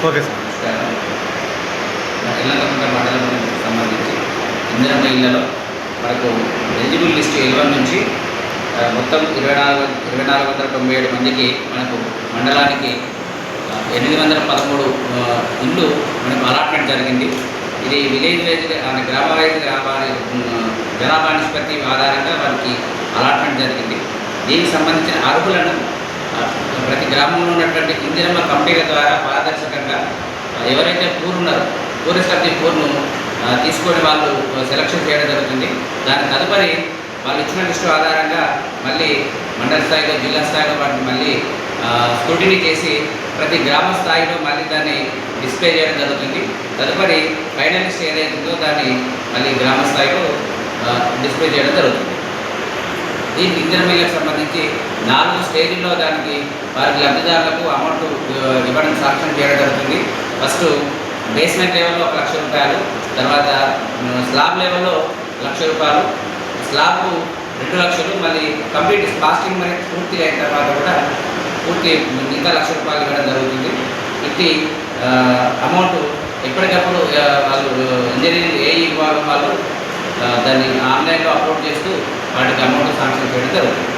Okay sir. నమస్కారం మండలం సంబంధించి ఇందిరమ్మ ఇళ్ళలో మనకు ఎలిజిబుల్ లిస్ట్ ఎలవన్ నుంచి మొత్తం ఇరవై నాలుగు ఇరవై నాలుగు వందల తొంభై ఏడు మందికి మనకు మండలానికి ఎనిమిది వందల పదమూడు ఇల్లు మనకు అలాట్మెంట్ జరిగింది ఇది విలేజ్ వైజ్ అనే గ్రామ వైజ్ జనాభా నిష్పత్తి ఆధారంగా వారికి అలాట్మెంట్ జరిగింది దీనికి సంబంధించిన అర్హులను ప్రతి గ్రామంలో ఉన్నటువంటి ఇందిరమ్మ కంపెనీల ద్వారా పారదర్శక ఎవరైతే పూర్ ఉన్నారో టూరిస్ట్ ఆఫ్ ది పూర్ను తీసుకొని వాళ్ళు సెలక్షన్ చేయడం జరుగుతుంది. దాని తదుపరి వాళ్ళు ఇచ్చిన లిస్టు ఆధారంగా మళ్ళీ మండల స్థాయిలో జిల్లా స్థాయిలో వాటిని మళ్ళీ స్క్రూటినీ చేసి ప్రతి గ్రామ స్థాయిలో మళ్ళీ దాన్ని డిస్ప్లే చేయడం జరుగుతుంది. తదుపరి ఫైనలిస్ట్ ఏదైతుందో దాన్ని మళ్ళీ గ్రామ స్థాయిలో డిస్ప్లే చేయడం జరుగుతుంది. ఈ ఇంటర్మీడియట్ సంబంధించి నాలుగు స్టేజ్ల్లో దానికి వారికి లబ్ధిదారులకు అమౌంట్ ఇవ్వడం శాంక్షన్ చేయడం జరుగుతుంది. ఫస్ట్ బేస్మెంట్ లెవెల్లో ఒక లక్ష రూపాయలు తర్వాత స్లాబ్ లెవెల్లో లక్ష రూపాయలు స్లాబ్ రెండు లక్షలు మళ్ళీ కంప్లీట్ కాస్టింగ్ మరి పూర్తి అయిన తర్వాత కూడా పూర్తి మిగతా లక్ష రూపాయలు ఇవ్వడం జరుగుతుంది. ఇట్టి అమౌంట్ ఎప్పటికప్పుడు వాళ్ళు ఇంజనీరింగ్ ఏ విభాగం వాళ్ళు దాన్ని ఆన్లైన్లో అప్లోడ్ చేస్తూ వాటికి అమౌంట్ శాంక్షన్ చేయడం జరుగుతుంది